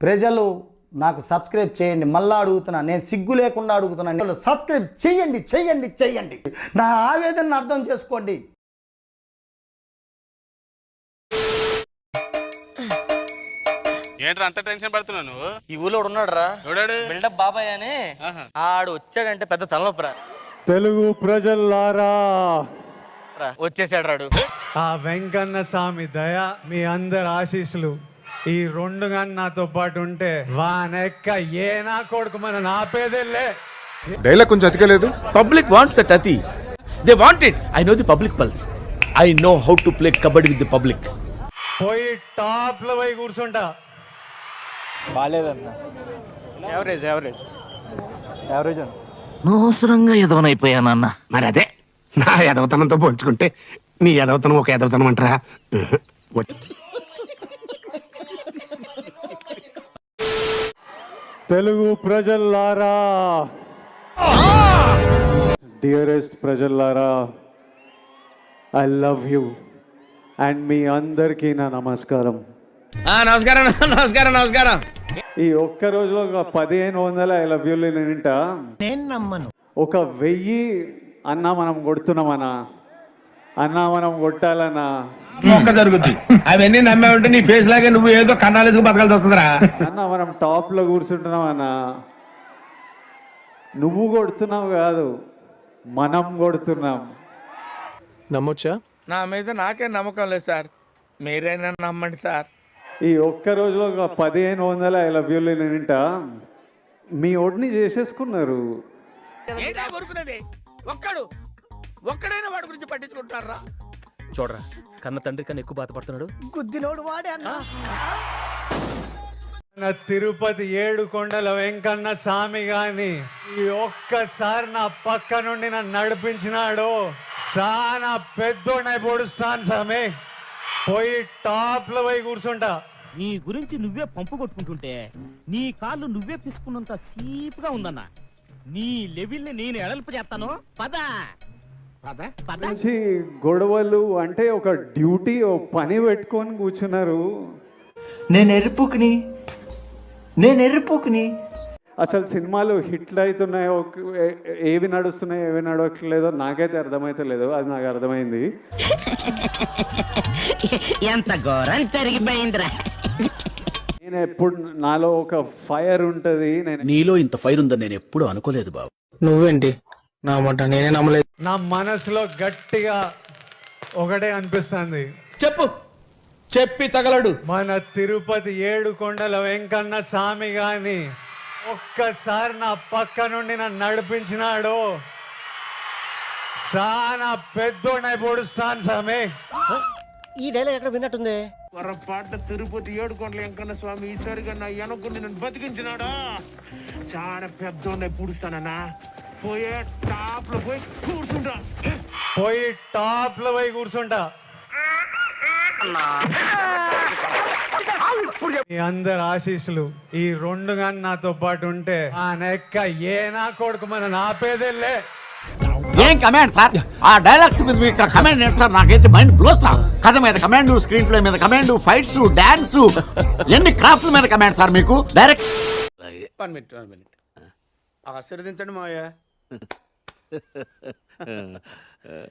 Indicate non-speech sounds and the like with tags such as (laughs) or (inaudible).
ప్రజలు నాకు సబ్స్క్రైబ్ చేయండి మళ్ళా అడుగుతున్నా నేను సిగ్గు లేకుండా అడుగుతున్నాను సబ్స్క్రైబ్ చేయండి చేయండి చేయండి. నా ఆవేదనను అర్థం చేసుకోండి. ఏంట్రా అంత టెన్షన్ పడుతున్నావు నువ్వు? ఈ ఊళ్ళో ఉన్నాడు రా ఎవడాడు? బిల్డప్ బాబాయ్ అని. ఆడు వచ్చాడంటే పెద్ద తలనొప్పి తెలుగు ప్రజల్లారా. రా వచ్చేసాడు రాడు. ఆ వెంకన్న స్వామి దయ మీ అందరి ఆశీస్సులు. ఈ రెండు గాని నాతో పాటు ఉంటే వానెక్క ఏ నా కొడుకు మన నాపేదెల్లే డైలాగ్ కొంచెం అతికలేదు పబ్లిక్ వాంట్స్ దట్ అతి they want it I know the public pulse I know how to play kabaddi with the public పోయి టాప్లో పోయి కూర్చుంటా. బాగాలేదన్న యావరేజ్ యావరేజ్ యావరేజ్ అన్న. అనవసరంగా ఎదవనైపోయానన్న మరి అదే. నా ఎదవతనంతో పోల్చుకుంటే నీ ఎదవతనం ఒక ఎదవతనం అంటారా? తెలుగు ప్రజల్లారా. డియరెస్ట్ ప్రజల్లారా ఐ లవ్ యూ అండ్ మీ అందరికీ నా నమస్కారం. నమస్కారం నమస్కారం నమస్కారం. ఈ ఒక్క రోజులో ఒక పదిహేను వందల ఐ లవ్ యూలు నేను నమ్మను. ఒక వెయ్యి అన్నా మనం కొడుతున్నామన్నా. అన్నా మనం కొట్టాలన్నా. మొక్క జరుగుద్ది. అవన్నీ నమ్మే ఉంటే నీ ఫేస్ లాగే నువ్వు ఏదో కన్నాలేసుకు బతకాల్సి వస్తుందిరా. అన్న మనం టాప్లో కూర్చుంటున్నామన్నా నువ్వు కొడుతున్నావు కాదు మనం కొడుతున్నాం. నమ్మొచ్చా? నా మీద నాకే నమ్మకం లేదు సార్. మీరైనా నమ్మండి సార్. ఈ ఒక్క రోజులో ఒక పదిహేను వందల ఐ లవ్ యూలు నేనింట మీ ఒడిని చేసేసుకున్నారు. ఒక్కడు. ఒక్కడైనా వాడి గురించి పట్టించుకుంటారా చూడరా కన్న తండ్రి కన్నా ఎక్కువ బాధపడుతున్నాడు. నా తిరుపతి ఏడు కొండల వెంకన్న స్వామి గాని ఈ ఒక్కసారి నా పక్క నుండి నన్ను నడిపించినాడు. సానా పెద్దోడై పొడుస్తాను స్వామి. పోయి టాప్లో పోయి కూర్చుంటా. నీ గురించి నువ్వే పంపు కొట్టుకుంటుంటే నీ కాళ్ళు నువ్వే పిసుకున్నంత సీపుగా ఉందన్న. నీ లెవెల్ని నేను ఎడల్పు చేస్తాను. పద. నుంచి గొడవలు అంటే ఒక డ్యూటీ ఓ పని పెట్టుకొని కూర్చున్నారు. నేను ఎరుపుకుని నేను ఎరుపుకుని. అసలు సినిమాలు హిట్లు అవుతున్నాయో ఏవి నడుస్తున్నాయో ఏవి నడవట్లేదో నాకైతే అర్థమైతే లేదు. అది నాకు అర్థమైంది. ఎంత ఘోరం జరిగిపోయిందిరా. నేను ఎప్పుడు నాలో ఒక ఫైర్ ఉంటుంది నేను నీలో ఇంత ఫైర్ ఉందని నేను ఎప్పుడు అనుకోలేదు బాబు. నువ్వేంటి? నా మాట నేనే నమ్మలేదు. నా మనసులో గట్టిగా ఒకటే అనిపిస్తుంది. చెప్పు. చెప్పి తగలడు. మన తిరుపతి ఏడు కొండల వెంకన్న స్వామి గాని ఒక్కసారి నా పక్క నుండి నన్ను నడిపించినాడు. సానా పెద్దోడై పొడుస్తాను స్వామి. పొరపాటు తిరుపతి ఏడుకొండల వెంకన్న స్వామి ఈశ్వరిగా నా వెనకుండి నన్ను బతికించినాడా? చాలా పెద్ద పుడుస్తానన్నా. పోయే టాప్లో పోయి కూర్చుంటా. పోయి టాప్లో పోయి కూర్చుంటా. మీ అందరి ఆశీస్సులు ఈ రెండు గాని నాతో పాటు ఉంటే ఆ నెక్క ఏ నా కొడుకు మన నాపేదెల్లే ఏం కమాండ్ సార్ ఆ డైలాగ్స్ మీద మీకు కమాండ్ ఏంటి సార్ నాకైతే మైండ్ బ్లో సార్ కథ మీద కమాండ్ స్క్రీన్ ప్లే మీద కమాండ్ ఫైట్స్ డాన్స్ ఎన్ని క్రాఫ్ట్ల మీద కమాండ్ సార్ మీకు? Direct one minute one minute ఆశీర్వదించండి మావయ్య. (laughs) uh, uh.